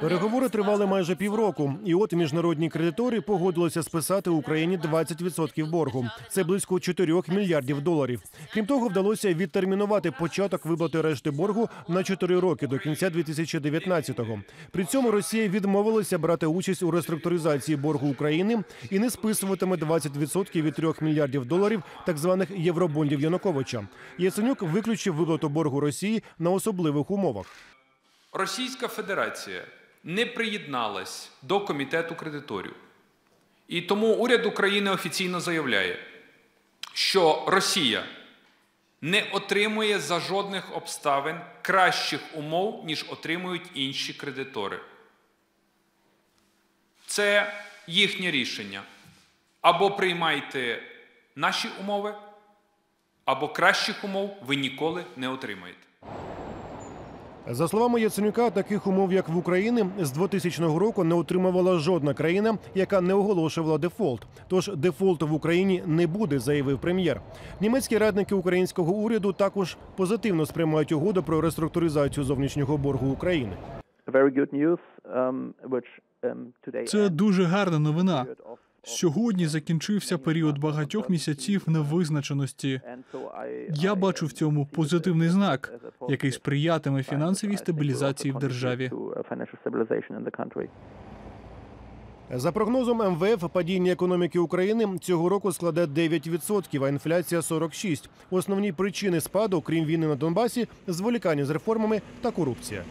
Переговори тривали майже півроку, і от міжнародні кредитори погодилися списати Україні 20% боргу. Це близько 4 мільярдів доларів. Крім того, вдалося відтермінувати початок виплати решти боргу на 4 роки до кінця 2019-го. При цьому Росія відмовилася брати участь у реструктуризації боргу України і не списуватиме 20% від 3 мільярдів доларів так званих євробондів Януковича. Яценюк виключив виплату боргу Росії на особливих умовах. Російська Федерація не приєдналась до комітету кредиторів. І тому уряд України офіційно заявляє, що Росія не отримує за жодних обставин кращих умов, ніж отримують інші кредитори. Це їхнє рішення. Або приймайте наші умови, або кращих умов ви ніколи не отримаєте. За словами Яценюка, таких умов, як в Україні, з 2000 року не отримувала жодна країна, яка не оголошувала дефолт. Тож дефолту в Україні не буде, заявив прем'єр. Німецькі радники українського уряду також позитивно сприймають угоду про реструктуризацію зовнішнього боргу України. um, um, Це дуже гарна новина. Сьогодні закінчився період багатьох місяців невизначеності. Я бачу в цьому позитивний знак, який сприятиме фінансовій стабілізації в державі. uh. За прогнозом МВФ, падіння економіки України цього року складе 9%, а інфляція 46%. Основні причини спаду, крім війни на Донбасі, зволікання з реформами та корупція.